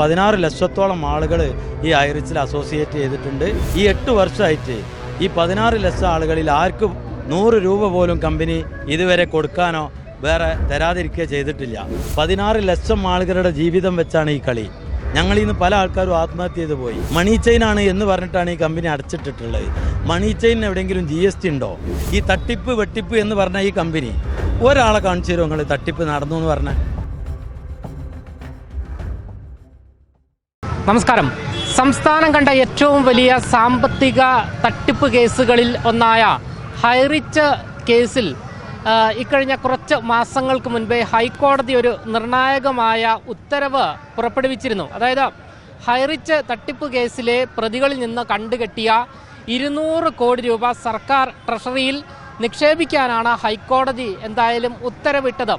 പതിനാറ് ലക്ഷത്തോളം ആളുകൾ ഈ ഐറിച്ചിൽ അസോസിയേറ്റ് ചെയ്തിട്ടുണ്ട്. ഈ എട്ട് വർഷമായിട്ട് ഈ പതിനാറ് ലക്ഷം ആളുകളിൽ ആർക്കും നൂറ് രൂപ പോലും കമ്പനി ഇതുവരെ കൊടുക്കാനോ വേറെ തരാതിരിക്കുകയോ ചെയ്തിട്ടില്ല. പതിനാറ് ലക്ഷം ആളുകളുടെ ജീവിതം വെച്ചാണ് ഈ കളി. ഞങ്ങൾ ഇന്ന് പല ആൾക്കാരും ആത്മഹത്യ ചെയ്തു പോയി. മണി ചെയിൻ ആണ് എന്ന് പറഞ്ഞിട്ടാണ് ഈ കമ്പനി അടച്ചിട്ടിട്ടുള്ളത്. മണി ചെയിൻ എവിടെയെങ്കിലും ജി എസ് ടി ഉണ്ടോ? ഈ തട്ടിപ്പ് വെട്ടിപ്പ് എന്ന് പറഞ്ഞ ഈ കമ്പനി ഒരാളെ കാണിച്ചു തരുമോ നിങ്ങൾ? തട്ടിപ്പ് നടന്നു എന്ന് പറഞ്ഞാൽ? നമസ്കാരം. സംസ്ഥാനം കണ്ട ഏറ്റവും വലിയ സാമ്പത്തിക തട്ടിപ്പ് കേസുകളിൽ ഒന്നായ ഹൈറിച്ച് കേസിൽ ഇക്കഴിഞ്ഞ കുറച്ച് മാസങ്ങൾക്ക് മുൻപേ ഹൈക്കോടതി ഒരു നിർണായകമായ ഉത്തരവ് പുറപ്പെടുവിച്ചിരുന്നു. അതായത് ഹൈറിച്ച് തട്ടിപ്പ് കേസിലെ പ്രതികളിൽ നിന്ന് കണ്ടുകെട്ടിയ ഇരുന്നൂറ് കോടി രൂപ സർക്കാർ ട്രഷറിയിൽ നിക്ഷേപിക്കാനാണ് ഹൈക്കോടതി എന്തായാലും ഉത്തരവിട്ടത്.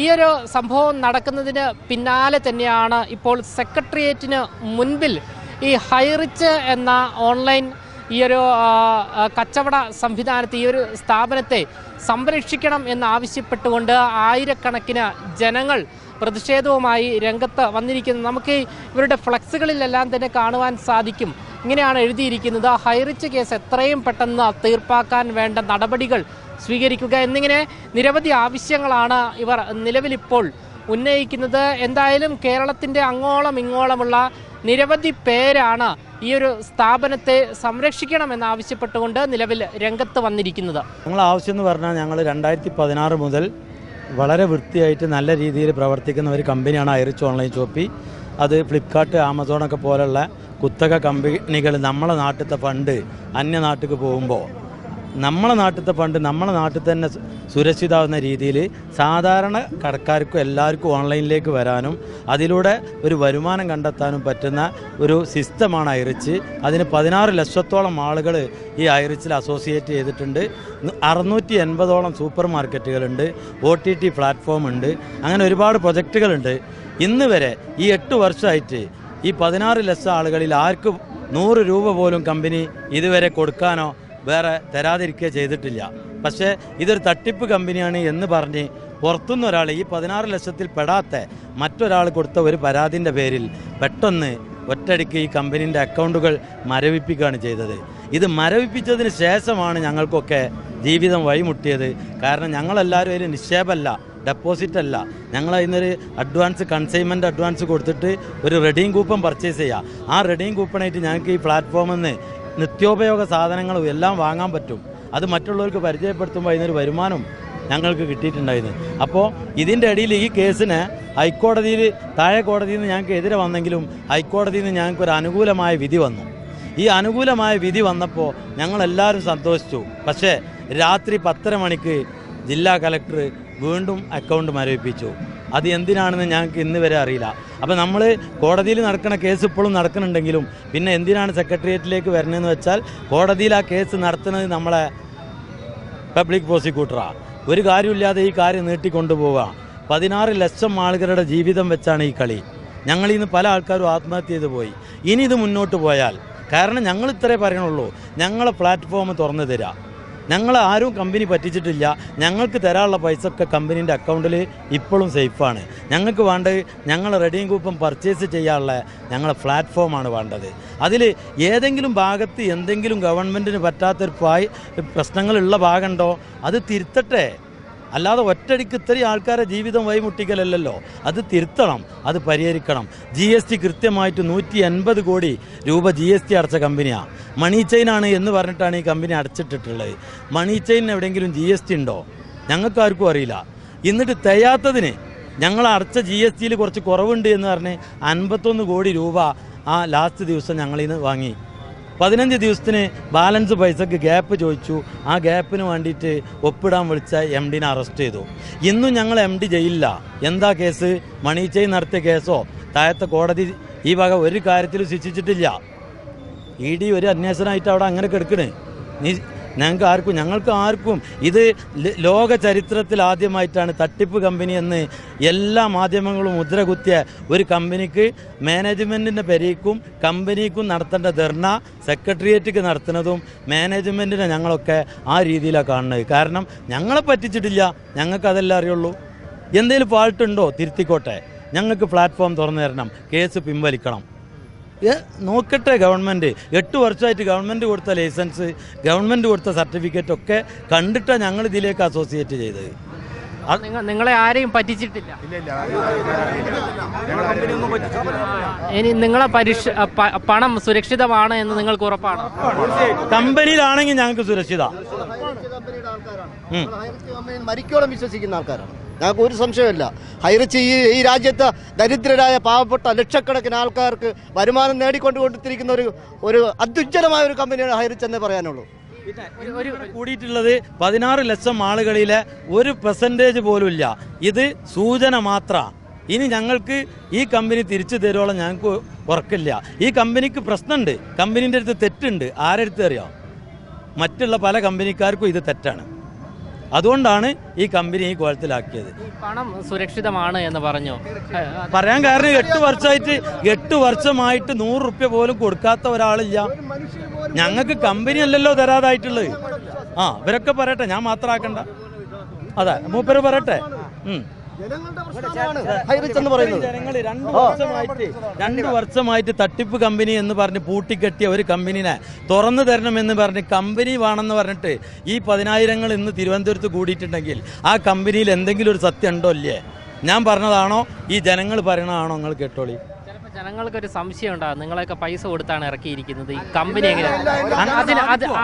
ഈ ഒരു സംഭവം നടക്കുന്നതിന് പിന്നാലെ തന്നെയാണ് ഇപ്പോൾ സെക്രട്ടേറിയറ്റിന് മുൻപിൽ ഈ ഹൈറിച്ച് എന്ന ഓൺലൈൻ ഈ ഒരു കച്ചവട സംവിധാനത്തെ ഈ ഒരു സ്ഥാപനത്തെ സംരക്ഷിക്കണം എന്നാവശ്യപ്പെട്ടുകൊണ്ട് ആയിരക്കണക്കിന് ജനങ്ങൾ പ്രതിഷേധവുമായി രംഗത്ത് വന്നിരിക്കുന്നത് നമുക്ക് ഇവരുടെ ഫ്ലക്സുകളിലെല്ലാം തന്നെ കാണുവാൻ സാധിക്കും. ഇങ്ങനെയാണ് എഴുതിയിരിക്കുന്നത്. ഹൈറിച്ച് കേസ് എത്രയും പെട്ടെന്ന് തീർപ്പാക്കാൻ വേണ്ട നടപടികൾ സ്വീകരിക്കുക എന്നിങ്ങനെ നിരവധി ആവശ്യങ്ങളാണ് ഇവർ നിലവിലിപ്പോൾ ഉന്നയിക്കുന്നത്. എന്തായാലും കേരളത്തിന്റെ അങ്ങോളം ഇങ്ങോളമുള്ള നിരവധി പേരാണ് ഈ ഒരു സ്ഥാപനത്തെ സംരക്ഷിക്കണമെന്ന് ആവശ്യപ്പെട്ടുകൊണ്ട് നിലവിൽ രംഗത്ത് വന്നിരിക്കുന്നത്. ഞങ്ങൾ ആവശ്യം എന്ന് പറഞ്ഞാൽ ഞങ്ങൾ രണ്ടായിരത്തി പതിനാറ് മുതൽ വളരെ വൃത്തിയായിട്ട് നല്ല രീതിയിൽ പ്രവർത്തിക്കുന്ന ഒരു കമ്പനിയാണ് ഐറിച്ച് ഓൺലൈൻ ഷോപ്പി. അത് ഫ്ലിപ്കാർട്ട് ആമസോണൊക്കെ പോലുള്ള കുത്തക കമ്പനികൾ നമ്മളെ നാട്ടിലത്തെ ഫണ്ട് അന്യനാട്ടിലേക്ക് പോകുമ്പോൾ നമ്മളെ നാട്ടിലത്തെ ഫണ്ട് നമ്മളെ നാട്ടിൽ തന്നെ സുരക്ഷിതാവുന്ന രീതിയിൽ സാധാരണ കടക്കാർക്കും എല്ലാവർക്കും ഓൺലൈനിലേക്ക് വരാനും അതിലൂടെ ഒരു വരുമാനം കണ്ടെത്താനും പറ്റുന്ന ഒരു സിസ്റ്റമാണ് ഐറിച്ച്. അതിന് പതിനാറ് ലക്ഷത്തോളം ആളുകൾ ഈ ഐറിച്ചിൽ അസോസിയേറ്റ് ചെയ്തിട്ടുണ്ട്. അറുന്നൂറ്റി എൺപതോളം സൂപ്പർ മാർക്കറ്റുകളുണ്ട് ഒ ടി ടി പ്ലാറ്റ്ഫോം ഉണ്ട് അങ്ങനെ ഒരുപാട് പ്രൊജക്റ്റുകളുണ്ട് ഇന്ന് വരെ ഈ എട്ട് വർഷമായിട്ട് ഈ പതിനാറ് ലക്ഷം ആളുകളിൽ ആർക്കും നൂറ് രൂപ പോലും കമ്പനി ഇതുവരെ കൊടുക്കാനോ വേറെ തരാതിരിക്കുക ചെയ്തിട്ടില്ല. പക്ഷേ ഇതൊരു തട്ടിപ്പ് കമ്പനിയാണ് എന്ന് പറഞ്ഞ് പുറത്തുനിന്ന് ഒരാൾ ഈ പതിനാറ് ലക്ഷത്തിൽ പെടാത്ത മറ്റൊരാൾ കൊടുത്ത ഒരു പരാതിന്റെ പേരിൽ പെട്ടെന്ന് ഒറ്റയടിക്ക് ഈ കമ്പനീന്റെ അക്കൗണ്ടുകൾ മരവിപ്പിക്കുകയാണ് ചെയ്തത്. ഇത് മരവിപ്പിച്ചതിന് ശേഷമാണ് ഞങ്ങൾക്കൊക്കെ ജീവിതം വഴിമുട്ടിയത്. കാരണം ഞങ്ങളെല്ലാവരും ഒരു നിക്ഷേപമല്ല ഡെപ്പോസിറ്റ് അല്ല. ഞങ്ങൾ അതിനൊരു അഡ്വാൻസ് കൺസൈൻമെന്റ് അഡ്വാൻസ് കൊടുത്തിട്ട് ഒരു റെഡീം കൂപ്പൺ പർച്ചേസ് ചെയ്യുക ആ റെഡീം കൂപ്പണായിട്ട് ഞങ്ങൾക്ക് ഈ പ്ലാറ്റ്ഫോമിൽ നിന്ന് നിത്യോപയോഗ സാധനങ്ങളും എല്ലാം വാങ്ങാൻ പറ്റും. അത് മറ്റുള്ളവർക്ക് പരിചയപ്പെടുത്തുമ്പോൾ അതിനൊരു വരുമാനം ഞങ്ങൾക്ക് കിട്ടിയിട്ടുണ്ടായിരുന്നു. അപ്പോൾ ഇതിന്റെ ഇടയിൽ ഈ കേസിന് ഹൈക്കോടതിയിൽ താഴെ കോടതിയിൽ നിന്ന് ഞങ്ങൾക്ക് എതിരെ വന്നെങ്കിലും ഹൈക്കോടതിയിൽ നിന്ന് ഞങ്ങൾക്ക് ഒരു അനുകൂലമായ വിധി വന്നു. ഈ അനുകൂലമായ വിധി വന്നപ്പോൾ ഞങ്ങളെല്ലാവരും സന്തോഷിച്ചു. പക്ഷേ രാത്രി പത്തര മണിക്ക് ജില്ലാ കലക്ടർ വീണ്ടും അക്കൗണ്ട് മരവിപ്പിച്ചു. അത് എന്തിനാണെന്ന് ഞങ്ങൾക്ക് ഇന്ന് വരെ അറിയില്ല. അപ്പോൾ നമ്മൾ കോടതിയിൽ നടക്കുന്ന കേസ് ഇപ്പോഴും നടക്കുന്നുണ്ടെങ്കിലും പിന്നെ എന്തിനാണ് സെക്രട്ടേറിയറ്റിലേക്ക് വരണമെന്ന് വെച്ചാൽ കോടതിയിൽ ആ കേസ് നടത്തുന്നത് നമ്മളെ പബ്ലിക് പ്രോസിക്യൂട്ടറാണ് ഒരു കാര്യമില്ലാതെ ഈ കാര്യം നീട്ടിക്കൊണ്ടുപോവുക പതിനാറ് ലക്ഷം ആളുകളുടെ ജീവിതം വെച്ചാണ് ഈ കളി. ഞങ്ങളിൽ നിന്ന് പല ആൾക്കാരും ആത്മഹത്യ ചെയ്ത് പോയി. ഇനി ഇത് മുന്നോട്ട് പോയാൽ കാരണം ഞങ്ങൾ ഇത്രേ പറയണുള്ളൂ ഞങ്ങളെ പ്ലാറ്റ്ഫോം തുറന്നു തരാം. ഞങ്ങൾ ആരും കമ്പനി പറ്റിച്ചിട്ടില്ല. ഞങ്ങൾക്ക് തരാനുള്ള പൈസ ഒക്കെ കമ്പനീന്റെ അക്കൗണ്ടിൽ ഇപ്പോഴും സേഫാണ് ഞങ്ങൾക്ക് വേണ്ടത് ഞങ്ങൾ റെഡിയും കൂപ്പം പർച്ചേസ് ചെയ്യാനുള്ള ഞങ്ങളെ പ്ലാറ്റ്ഫോമാണ് വേണ്ടത്. അതിൽ ഏതെങ്കിലും ഭാഗത്ത് എന്തെങ്കിലും ഗവൺമെന്റിന് പറ്റാത്തൊരു പ്രശ്നങ്ങളുള്ള ഭാഗമുണ്ടോ? അത് തിരുത്തട്ടെ. അല്ലാതെ ഒറ്റടിക്ക് ഇത്രയും ആൾക്കാരെ ജീവിതം വൈമുട്ടിക്കലല്ലല്ലോ അത് തിരുത്തണം അത് പരിഹരിക്കണം. ജി എസ് ടി കൃത്യമായിട്ട് നൂറ്റി എൺപത് കോടി രൂപ ജി എസ് ടി അടച്ച കമ്പനിയാണ് മണി ചെയിനാണ് എന്ന് പറഞ്ഞിട്ടാണ് ഈ കമ്പനി അടച്ചിട്ടിട്ടുള്ളത്. മണി ചെയിനിന് എവിടെയെങ്കിലും ജി എസ് ടി ഉണ്ടോ? ഞങ്ങൾക്കാർക്കും അറിയില്ല. എന്നിട്ട് തികയാത്തതിന് ഞങ്ങൾ അടച്ച ജി എസ് ടിയിൽ കുറച്ച് കുറവുണ്ട് എന്ന് പറഞ്ഞ് അൻപത്തൊന്ന് കോടി രൂപ ആ ലാസ്റ്റ് ദിവസം ഞങ്ങളിൽ നിന്ന് വാങ്ങി. പതിനഞ്ച് ദിവസത്തിന് ബാലൻസ് പൈസക്ക് ഗ്യാപ്പ് ചോദിച്ചു. ആ ഗ്യാപ്പിന് വേണ്ടിയിട്ട് ഒപ്പിടാൻ വിളിച്ച എം ഡിനെ അറസ്റ്റ് ചെയ്തു. ഇന്നും ഞങ്ങൾ എം ഡി ജയിലില്ല എന്താ കേസ്? മണി നടത്തിയ കേസോ? താഴത്തെ കോടതി ഈ വക ഒരു കാര്യത്തിലും ശിക്ഷിച്ചിട്ടില്ല. ഇ ഡി ഒരു അന്വേഷണമായിട്ട് അവിടെ അങ്ങനെ കിടക്കണേ. നീ ഞങ്ങൾക്ക് ആർക്കും ഞങ്ങൾക്ക് ആർക്കും ഇത് ലോക ചരിത്രത്തിൽ ആദ്യമായിട്ടാണ് തട്ടിപ്പ് കമ്പനി എന്ന് എല്ലാ മാധ്യമങ്ങളും മുദ്ര കുത്തിയ ഒരു കമ്പനിക്ക് മാനേജ്മെന്റിന്റെ പെരീക്കും കമ്പനിക്കും നടത്തേണ്ട ധർണ സെക്രട്ടേറിയറ്റിക്ക് നടത്തുന്നതും മാനേജ്മെന്റിനെ ഞങ്ങളൊക്കെ ആ രീതിയിലാണ് കാണുന്നത്. കാരണം ഞങ്ങളെ പറ്റിച്ചിട്ടില്ല. ഞങ്ങൾക്ക് അതെല്ലാം അറിയുള്ളൂ. എന്തെങ്കിലും ഫാൾട്ടുണ്ടോ തിരുത്തിക്കോട്ടെ. ഞങ്ങൾക്ക് പ്ലാറ്റ്ഫോം തുറന്നു തരണം. കേസ് പിൻവലിക്കണം. നോക്കട്ടെ ഗവൺമെന്റ് എട്ട് വർഷമായിട്ട് ഗവൺമെന്റ് കൊടുത്ത ലൈസൻസ് ഗവൺമെന്റ് കൊടുത്ത സർട്ടിഫിക്കറ്റ് ഒക്കെ കണ്ടിട്ടാണ് ഞങ്ങൾ ഇതിലേക്ക് അസോസിയേറ്റ് ചെയ്തത്. അത് നിങ്ങളെ ആരെയും പറ്റിച്ചിട്ടില്ല. ഇനി നിങ്ങളെ പരിഷ പണം സുരക്ഷിതമാണ് എന്ന് നിങ്ങൾക്ക് ഉറപ്പാണ്? കമ്പനിയിലാണെങ്കിൽ ഞങ്ങൾക്ക് സുരക്ഷിത. മരിക്കോളം വിശ്വസിക്കുന്ന ആൾക്കാരാണ്. ഞങ്ങൾക്ക് ഒരു സംശയമില്ല ഹൈറിച്ച് ഈ ഈ രാജ്യത്ത് ദരിദ്രരായ പാവപ്പെട്ട ലക്ഷക്കണക്കിന് ആൾക്കാർക്ക് വരുമാനം നേടിക്കൊണ്ട് കൊണ്ടിരിക്കുന്ന ഒരു ഒരു അത്യുജ്ജലമായ ഒരു കമ്പനിയാണ് ഹൈറിച്ച് എന്നേ പറയാനുള്ളൂ. കൂടിയിട്ടുള്ളത് പതിനാറ് ലക്ഷം ആളുകളിലെ ഒരു പെർസെന്റേജ് പോലും ഇല്ല. ഇത് സൂചന മാത്രമാണ് ഇനി ഞങ്ങൾക്ക് ഈ കമ്പനി തിരിച്ചു തരുവോളം ഞങ്ങൾക്ക് ഉറക്കില്ല. ഈ കമ്പനിക്ക് പ്രശ്നമുണ്ട്. കമ്പനീന്റെ അടുത്ത് തെറ്റുണ്ട്. ആരെടുത്ത് അറിയാം? മറ്റുള്ള പല കമ്പനിക്കാർക്കും ഇത് തെറ്റാണ്. അതുകൊണ്ടാണ് ഈ കമ്പനി ഈ കോലത്തിലാക്കിയത്. ഈ പണം സുരക്ഷിതമാണ് എന്ന് പറഞ്ഞു? പറയാൻ കാരണം എട്ട് വർഷമായിട്ട് എട്ട് വർഷമായിട്ട് നൂറ് റുപ്യ പോലും കൊടുക്കാത്ത ഒരാളില്ല. ഞങ്ങൾക്ക് കമ്പനി അല്ലല്ലോ തരാതായിട്ടുള്ളത്. ആ ഇവരൊക്കെ പറയട്ടെ ഞാൻ മാത്രമാക്കണ്ട അതെ മൂപ്പര് പറയട്ടെ. ജനങ്ങൾ രണ്ട് വർഷമായിട്ട് രണ്ട് വർഷമായിട്ട് തട്ടിപ്പ് കമ്പനി എന്ന് പറഞ്ഞ് പൂട്ടിക്കെട്ടിയ ഒരു കമ്പനിനെ തുറന്നു തരണമെന്ന് പറഞ്ഞ് കമ്പനി വേണമെന്ന് പറഞ്ഞിട്ട് ഈ പതിനായിരങ്ങൾ ഇന്ന് തിരുവനന്തപുരത്ത് കൂടിയിട്ടുണ്ടെങ്കിൽ ആ കമ്പനിയിൽ എന്തെങ്കിലും ഒരു സത്യം ഉണ്ടോ ഇല്ലേ? ഞാൻ പറഞ്ഞതാണോ? ഈ ജനങ്ങൾ പറയണതാണോ? നിങ്ങൾ കേട്ടോളി. ജനങ്ങൾക്ക് ഒരു സംശയം ഉണ്ടാകും നിങ്ങളൊക്കെ പൈസ കൊടുത്താണ് ഇറക്കിയിരിക്കുന്നത്. ഈ കമ്പനി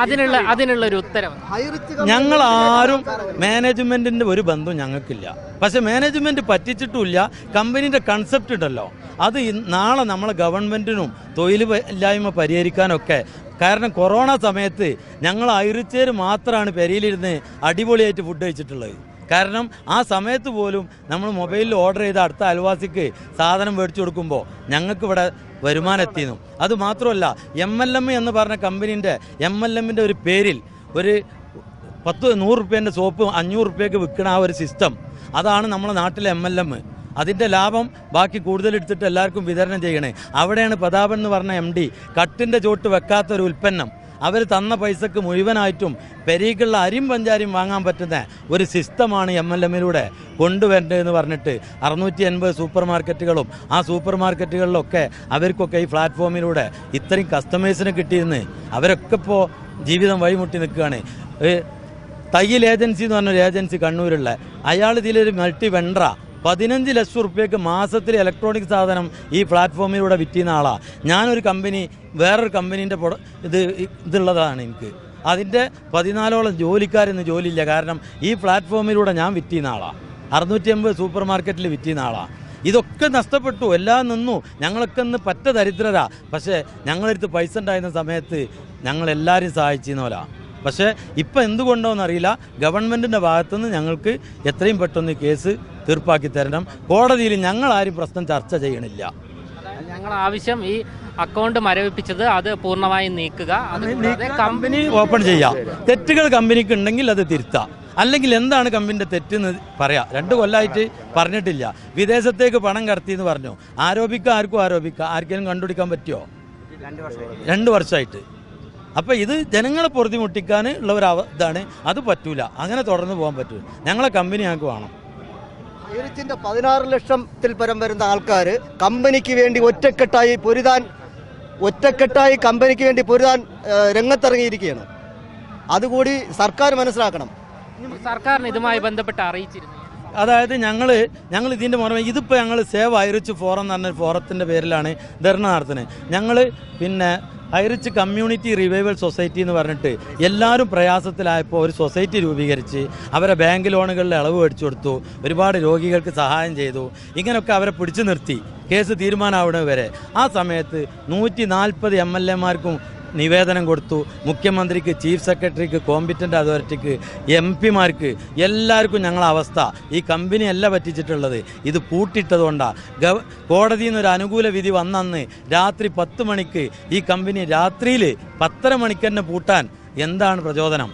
അതിനുള്ള അതിനുള്ള ഒരു ഉത്തരം. ഞങ്ങൾ ആരും മാനേജ്മെന്റിന്റെ ഒരു ബന്ധം ഞങ്ങൾക്കില്ല. പക്ഷെ മാനേജ്മെന്റ് പറ്റിച്ചിട്ടുമില്ല. കമ്പനിയുടെ കൺസെപ്റ്റ് ഉണ്ടല്ലോ. അത് നാളെ നമ്മളെ ഗവൺമെന്റിനും തൊഴിൽ ഇല്ലായ്മ പരിഹരിക്കാനൊക്കെ. കാരണം കൊറോണ സമയത്ത് ഞങ്ങൾ ഐറിച്ചേര് മാത്രമാണ് പെരയിലിരുന്ന് അടിപൊളിയായിട്ട് ഫുഡ് കഴിച്ചിട്ടുള്ളത്. കാരണം ആ സമയത്ത് പോലും നമ്മൾ മൊബൈലിൽ ഓർഡർ ചെയ്ത അടുത്ത അയൽവാസിക്ക് സാധനം മേടിച്ചു കൊടുക്കുമ്പോൾ ഞങ്ങൾക്കിവിടെ വരുമാനം എത്തിയിരുന്നു. അത് മാത്രമല്ല എം എൽ എം എന്ന് പറഞ്ഞ കമ്പനീന്റെ എം എൽ എമ്മിന്റെ ഒരു പേരിൽ ഒരു പത്ത് നൂറ് റുപ്യേന്റെ സോപ്പ് അഞ്ഞൂറ് റുപ്യക്ക് വിൽക്കണ ആ ഒരു സിസ്റ്റം അതാണ് നമ്മുടെ നാട്ടിലെ എം എൽ എം അതിന്റെ ലാഭം ബാക്കി കൂടുതൽ എടുത്തിട്ട് എല്ലാവർക്കും വിതരണം ചെയ്യണേ. അവിടെയാണ് പ്രതാപൻ എന്ന് പറഞ്ഞ എം ഡി കട്ടിന്റെ ചോട്ട് വെക്കാത്തൊരു ഉൽപ്പന്നം. അവർ തന്ന പൈസക്ക് മുഴുവനായിട്ടും പെരീക്കുള്ള അരിയും പഞ്ചാരിയും വാങ്ങാൻ പറ്റുന്ന ഒരു സിസ്റ്റമാണ് എം എൽ എമ്മിലൂടെ കൊണ്ടുവരേണ്ടതെന്ന് പറഞ്ഞിട്ട് അറുന്നൂറ്റി എൺപത് സൂപ്പർ മാർക്കറ്റുകളും ആ സൂപ്പർ മാർക്കറ്റുകളിലൊക്കെ അവർക്കൊക്കെ ഈ പ്ലാറ്റ്ഫോമിലൂടെ ഇത്രയും കസ്റ്റമേഴ്സിനെ കിട്ടിയിരുന്ന് അവരൊക്കെ ഇപ്പോൾ ജീവിതം വഴിമുട്ടി നിൽക്കുകയാണ്. തയ്യൽ ഏജൻസി എന്ന് പറഞ്ഞൊരു ഏജൻസി കണ്ണൂരുള്ള. അയാൾ ഇതിലൊരു മൾട്ടി വെണ്ടറ പതിനഞ്ച് ലക്ഷം റുപ്യക്ക് മാസത്തിൽ ഇലക്ട്രോണിക് സാധനം ഈ പ്ലാറ്റ്ഫോമിലൂടെ വിറ്റിയുന്ന ആളാണ് ഞാനൊരു കമ്പനി വേറൊരു കമ്പനീന്റെ ഇത് ഇതുള്ളതാണ് എനിക്ക്. അതിന്റെ പതിനാലോളം ജോലിക്കാരൊന്നും ജോലിയില്ല. കാരണം ഈ പ്ലാറ്റ്ഫോമിലൂടെ ഞാൻ വിറ്റിയുന്ന ആളാണ് അറുന്നൂറ്റി അമ്പത് സൂപ്പർ മാർക്കറ്റിൽ വിറ്റിയുന്ന ആളാണ് ഇതൊക്കെ നഷ്ടപ്പെട്ടു. എല്ലാം നിന്നു. ഞങ്ങളൊക്കെ ഇന്ന് പറ്റ ദരിദ്രരാ. പക്ഷേ ഞങ്ങളെടുത്ത് പൈസ ഉണ്ടായിരുന്ന സമയത്ത് ഞങ്ങളെല്ലാവരും സഹായിച്ചിരുന്നോലാ പക്ഷേ ഇപ്പം എന്തുകൊണ്ടോന്ന് അറിയില്ല. ഗവൺമെന്റിന്റെ ഭാഗത്തുനിന്ന് ഞങ്ങൾക്ക് എത്രയും പെട്ടെന്ന് കേസ് തീർപ്പാക്കി തരണം. കോടതിയിൽ ആരും പ്രശ്നം ചർച്ച ചെയ്യണില്ല. ഞങ്ങൾ ആവശ്യം ഈ അക്കൗണ്ട് മരവിപ്പിച്ചത് അത് പൂർണമായും നീക്കുക. കമ്പനി ഓപ്പൺ ചെയ്യാം. തെറ്റുകൾ കമ്പനിക്ക് ഉണ്ടെങ്കിൽ അത് തിരുത്താം. അല്ലെങ്കിൽ എന്താണ് കമ്പനിന്റെ തെറ്റെന്ന് പറയാ. രണ്ട് കൊല്ലമായിട്ട് പറഞ്ഞിട്ടില്ല. വിദേശത്തേക്ക് പണം കടത്തി എന്ന് പറഞ്ഞു. ആരോപിക്കുക ആർക്കും ആരോപിക്കുക. ആർക്കെങ്കിലും കണ്ടുപിടിക്കാൻ പറ്റുമോ? രണ്ട് വർഷമായിട്ട്. അപ്പോൾ ഇത് ജനങ്ങളെ പൊറുതിമുട്ടിക്കാൻ ഉള്ള ഒരു ഇതാണ്. അത് പറ്റൂല. അങ്ങനെ തുടർന്ന് പോകാൻ പറ്റൂല. ഞങ്ങളെ കമ്പനി ഞങ്ങൾക്ക് വേണം. ഹൈറിച്ചിന്റെ പതിനാറ് ലക്ഷത്തിൽ പരം വരുന്ന ആൾക്കാർ കമ്പനിക്ക് വേണ്ടി ഒറ്റക്കെട്ടായി പൊരുതാൻ ഒറ്റക്കെട്ടായി കമ്പനിക്ക് വേണ്ടി പൊരുതാൻ രംഗത്തിറങ്ങിയിരിക്കുകയാണ്. അതുകൂടി സർക്കാർ മനസ്സിലാക്കണം. സർക്കാരിന് ഇതുമായി ബന്ധപ്പെട്ട് അറിയിച്ചിരുന്നു. അതായത് ഞങ്ങൾ ഞങ്ങൾ ഇതിന്റെ പുറമെ ഇതിപ്പോൾ ഞങ്ങൾ സേവ് ഐറിച്ച് ഫോറം എന്ന് പറഞ്ഞ ഫോറത്തിന്റെ പേരിലാണ് ധർണ നടത്തുന്നത്. ഞങ്ങൾ പിന്നെ ഐറിച്ച് കമ്മ്യൂണിറ്റി റിവൈവൽ സൊസൈറ്റി എന്ന് പറഞ്ഞിട്ട് എല്ലാവരും പ്രയാസത്തിലായപ്പോൾ ഒരു സൊസൈറ്റി രൂപീകരിച്ച് അവരെ ബാങ്ക് ലോണുകളിൽ ഇളവ് മേടിച്ചു കൊടുത്തു ഒരുപാട് രോഗികൾക്ക് സഹായം ചെയ്തു ഇങ്ങനെയൊക്കെ അവരെ പിടിച്ചു നിർത്തി. കേസ് തീരുമാനമാവുന്നത് വരെ. ആ സമയത്ത് നൂറ്റി നാൽപ്പത് എം എൽ എമാർക്കും നിവേദനം കൊടുത്തു. മുഖ്യമന്ത്രിക്ക് ചീഫ് സെക്രട്ടറിക്ക് കോമ്പിറ്റന്റ് അതോറിറ്റിക്ക് എം പിമാർക്ക് എല്ലാവർക്കും ഞങ്ങളെ അവസ്ഥ. ഈ കമ്പനി അല്ല പറ്റിച്ചിട്ടുള്ളത്. ഇത് പൂട്ടിട്ടതുകൊണ്ടാണ് ഗവ കോടതിയിൽ നിന്ന് ഒരു അനുകൂല വിധി വന്നന്ന് രാത്രി പത്ത് മണിക്ക് ഈ കമ്പനി രാത്രിയിൽ പത്തര മണിക്ക് തന്നെ പൂട്ടാൻ എന്താണ് പ്രചോദനം?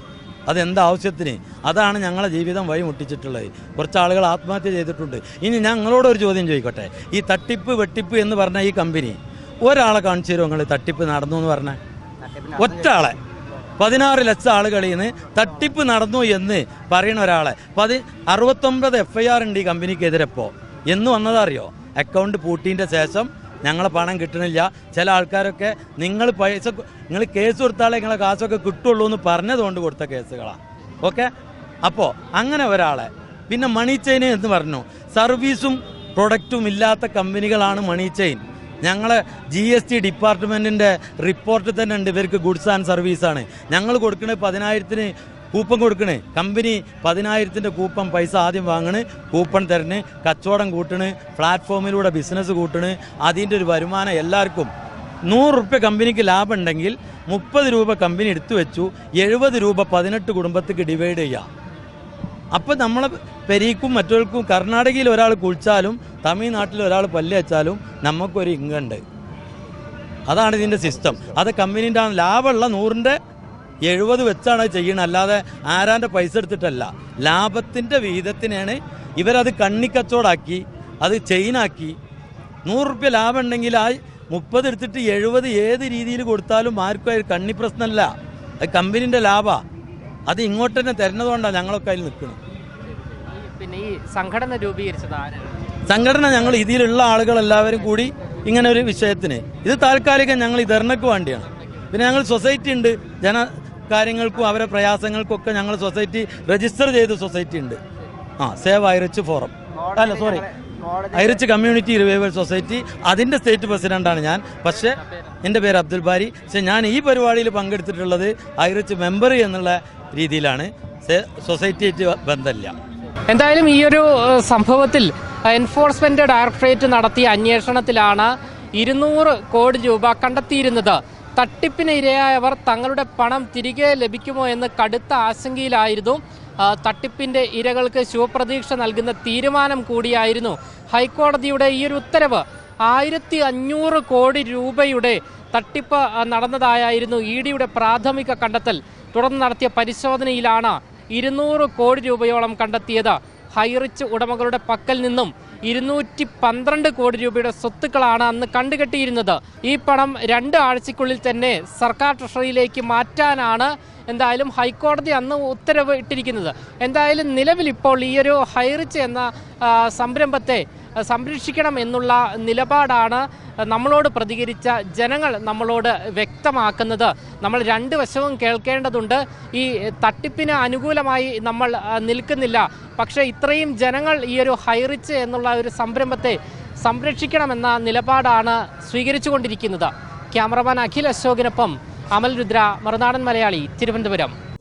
അതെന്താ ആവശ്യത്തിന്? അതാണ് ഞങ്ങളെ ജീവിതം വഴി മുട്ടിച്ചിട്ടുള്ളത്. കുറച്ച് ആളുകൾ ആത്മഹത്യ ചെയ്തിട്ടുണ്ട്. ഇനി ഞങ്ങളോടൊരു ചോദ്യം ചോദിക്കട്ടെ? ഈ തട്ടിപ്പ് വെട്ടിപ്പ് എന്ന് പറഞ്ഞ ഈ കമ്പനി ഒരാളെ കാണിച്ചു തരുമോ നിങ്ങൾ? തട്ടിപ്പ് നടന്നു എന്ന് പറഞ്ഞ ഒറ്റ ആളെ പതിനാറ് ലക്ഷം ആളുകളിൽ നിന്ന് തട്ടിപ്പ് നടന്നു എന്ന് പറയുന്ന ഒരാളെ. പതി അറുപത്തൊമ്പത് എഫ് ഐ ആർ ഉണ്ട് ഈ കമ്പനിക്കെതിരെ ഇപ്പോൾ എന്ന് വന്നതറിയോ? അക്കൗണ്ട് പൂട്ടിന്റെ ശേഷം ഞങ്ങളെ പണം കിട്ടണില്ല. ചില ആൾക്കാരൊക്കെ നിങ്ങൾ പൈസ നിങ്ങൾ കേസ് കൊടുത്താലേ നിങ്ങളെ കാശൊക്കെ കിട്ടുള്ളൂ എന്ന് പറഞ്ഞതുകൊണ്ട് കൊടുത്ത കേസുകളാണ് ഓക്കെ അപ്പോൾ അങ്ങനെ ഒരാളെ. പിന്നെ മണി ചെയിൻ എന്ന് പറഞ്ഞു. സർവീസും പ്രൊഡക്റ്റും ഇല്ലാത്ത കമ്പനികളാണ് മണി ചെയിൻ. ഞങ്ങളെ ജി എസ് ടി ഡിപ്പാർട്ട്മെന്റിന്റെ റിപ്പോർട്ടിൽ തന്നെ ഉണ്ട്. ഇവർക്ക് ഗുഡ്സ് ആൻഡ് സർവീസാണ് ഞങ്ങൾ കൊടുക്കുന്നത് പതിനായിരത്തിന് കൂപ്പൺ കൊടുക്കണേ. കമ്പനി പതിനായിരത്തിന്റെ കൂപ്പൺ പൈസ ആദ്യം വാങ്ങണ് കൂപ്പൺ തരണ് കച്ചവടം കൂട്ടണ് പ്ലാറ്റ്ഫോമിലൂടെ ബിസിനസ് കൂട്ടണ്. അതിന്റെ ഒരു വരുമാനം എല്ലാവർക്കും. നൂറ് റുപ്യ കമ്പനിക്ക് ലാഭം ഉണ്ടെങ്കിൽ മുപ്പത് രൂപ കമ്പനി എടുത്തു വെച്ചു. എഴുപത് രൂപ പതിനെട്ട് കുടുംബത്തേക്ക് ഡിവൈഡ് ചെയ്യാം. അപ്പം നമ്മളെ പെരീക്കും മറ്റവർക്കും കർണാടകയിൽ ഒരാൾ കുളിച്ചാലും തമിഴ്നാട്ടിൽ ഒരാൾ പല്ല് വെച്ചാലും നമുക്കൊരു ഇങ്ങുണ്ട് അതാണ് ഇതിന്റെ സിസ്റ്റം അത് കമ്പനീന്റെ ലാഭമുള്ള നൂറിന്റെ എഴുപത് വെച്ചാണ് ചെയ്യണത്. അല്ലാതെ ആരാന്റെ പൈസ എടുത്തിട്ടല്ല. ലാഭത്തിന്റെ വിഹിതത്തിനാണ് ഇവരത് കണ്ണിക്കച്ചവടാക്കി അത് ചെയിനാക്കി. നൂറ് റുപ്യ ലാഭം ഉണ്ടെങ്കിൽ ആ മുപ്പത് എടുത്തിട്ട് എഴുപത് ഏത് രീതിയിൽ കൊടുത്താലും ആർക്കും കണ്ണി പ്രശ്നമല്ല അത് കമ്പനീന്റെ ലാഭമാണ് അത് ഇങ്ങോട്ട് തന്നെ തരുന്നതുകൊണ്ടാണ് ഞങ്ങളൊക്കെ അതിൽ നിൽക്കുന്നത്. പിന്നെ ഈ സംഘടന രൂപീകരിച്ചത് ആരാണ്? സംഘടന ഞങ്ങൾ ഇതിലുള്ള ആളുകൾ എല്ലാവരും കൂടി ഇങ്ങനെ ഒരു വിഷയത്തിന്. ഇത് താൽക്കാലികം ഞങ്ങൾ ഈ ധർണക്ക് വേണ്ടിയാണ്. പിന്നെ ഞങ്ങൾ സൊസൈറ്റി ഉണ്ട്. ജന കാര്യങ്ങൾക്കും അവരെ പ്രയാസങ്ങൾക്കും ഒക്കെ ഞങ്ങൾ സൊസൈറ്റി രജിസ്റ്റർ ചെയ്ത സൊസൈറ്റി ഉണ്ട്. ആ സേവ് ഐറിച്ച് ഫോറം. അല്ല sorry iRich community revival society. അതിന്റെ സ്റ്റേറ്റ് പ്രസിഡന്റാണ് ഞാൻ. പക്ഷേ എന്റെ പേര് അബ്ദുൽ ബാരി. പക്ഷേ ഞാൻ ഈ പരിപാടിയിൽ പങ്കെടുത്തിട്ടുള്ളത് ഐറിച്ച് മെമ്പർ എന്നുള്ള രീതിയിലാണ്. സൊസൈറ്റി സൊസൈറ്റിയായിട്ട് ബന്ധമില്ല. എന്തായാലും ഈ ഒരു സംഭവത്തിൽ എൻഫോഴ്സ്മെന്റ് ഡയറക്ടറേറ്റ് നടത്തിയ അന്വേഷണത്തിലാണ് ഇരുന്നൂറ് കോടി രൂപ കണ്ടെത്തിയിരുന്നത്. തട്ടിപ്പിന് ഇരയായവർ തങ്ങളുടെ പണം തിരികെ ലഭിക്കുമോ എന്ന് കടുത്ത ആശങ്കയിലായിരുന്നു. തട്ടിപ്പിന്റെ ഇരകൾക്ക് ശുഭപ്രതീക്ഷ നൽകുന്ന തീരുമാനം കൂടിയായിരുന്നു. ഹൈക്കോടതിയുടെ ഈ ഒരു ഉത്തരവ് ആയിരത്തി അഞ്ഞൂറ് കോടി രൂപയുടെ തട്ടിപ്പ് നടന്നതായിരുന്നു ഇ ഡിയുടെ പ്രാഥമിക കണ്ടെത്തൽ. തുടർന്ന് നടത്തിയ പരിശോധനയിലാണ് ഇരുന്നൂറ് കോടി രൂപയോളം കണ്ടെത്തിയത്. ഹൈറിച്ച് ഉടമകളുടെ പക്കൽ നിന്നും ഇരുന്നൂറ്റി പന്ത്രണ്ട് കോടി രൂപയുടെ സ്വത്തുക്കളാണ് അന്ന് കണ്ടുകെട്ടിയിരുന്നത്. ഈ പണം രണ്ട് ആഴ്ചയ്ക്കുള്ളിൽ തന്നെ സർക്കാർ ട്രഷറിയിലേക്ക് മാറ്റാനാണ് എന്തായാലും ഹൈക്കോടതി അന്ന് ഉത്തരവ് ഇട്ടിരിക്കുന്നത്. എന്തായാലും നിലവിൽ ഇപ്പോൾ ഈ ഒരു ഹൈറിച്ച് എന്ന സംരംഭത്തെ സംരക്ഷിക്കണം എന്നുള്ള നിലപാടാണ് നമ്മളോട് പ്രതികരിച്ച ജനങ്ങൾ നമ്മളോട് വ്യക്തമാക്കുന്നത്. നമ്മൾ രണ്ട് വശവും കേൾക്കേണ്ടതുണ്ട്. ഈ തട്ടിപ്പിന് അനുകൂലമായി നമ്മൾ നിൽക്കുന്നില്ല. പക്ഷേ ഇത്രയും ജനങ്ങൾ ഈ ഒരു ഹൈറിച്ച് എന്നുള്ള ഒരു സംരംഭത്തെ സംരക്ഷിക്കണമെന്ന നിലപാടാണ് സ്വീകരിച്ചുകൊണ്ടിരിക്കുന്നത്. ക്യാമറമാൻ അഖിൽ അശോകിനൊപ്പം അമൽ രുദ്ര മറുനാടൻ മലയാളി തിരുവനന്തപുരം.